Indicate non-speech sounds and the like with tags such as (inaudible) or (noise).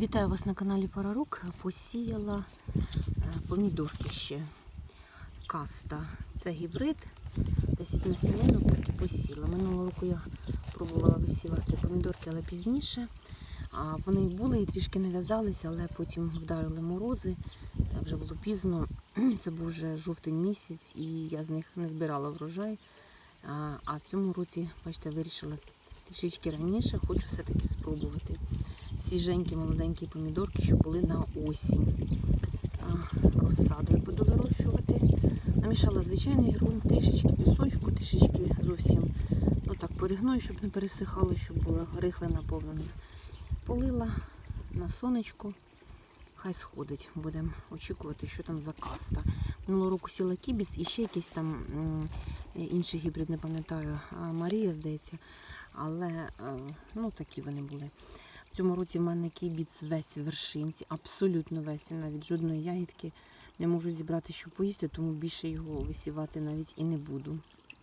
Вітаю вас на каналі Парарук. Посіяла е, помідорки ще. Каста. Це гібрид. 10 насінинок поки посіла. Минулого року я пробувала висівати помідорки, але пізніше. Вони були і трішки нав'язалися, але потім вдарили морози. Е, Вже було пізно. (clears throat) Це був вже жовтень місяць, і я з них не збирала врожай. А в цьому році, бачите, вирішила трішечки раніше, хочу все-таки спробувати свіженькі молоденькі помідорки, що були на осінь. Розсаду я буду вирощувати. Намішала звичайний ґрунт, трішечки пісочку, трішечки зовсім ну так порігною, щоб не пересихало, щоб було рихле наповнене. Полила на сонечку. Хай сходить, будемо очікувати, що там за каста. Минулого року сіла кібіц і ще якийсь там інший гібрид, не пам'ятаю, Марія, здається. Але е, ну, такі вони були. В цьому році в мене кібіц весь в вершинці, абсолютно весь, навіть жодної ягідки не можу зібрати, що поїсти, тому більше його висівати навіть і не буду.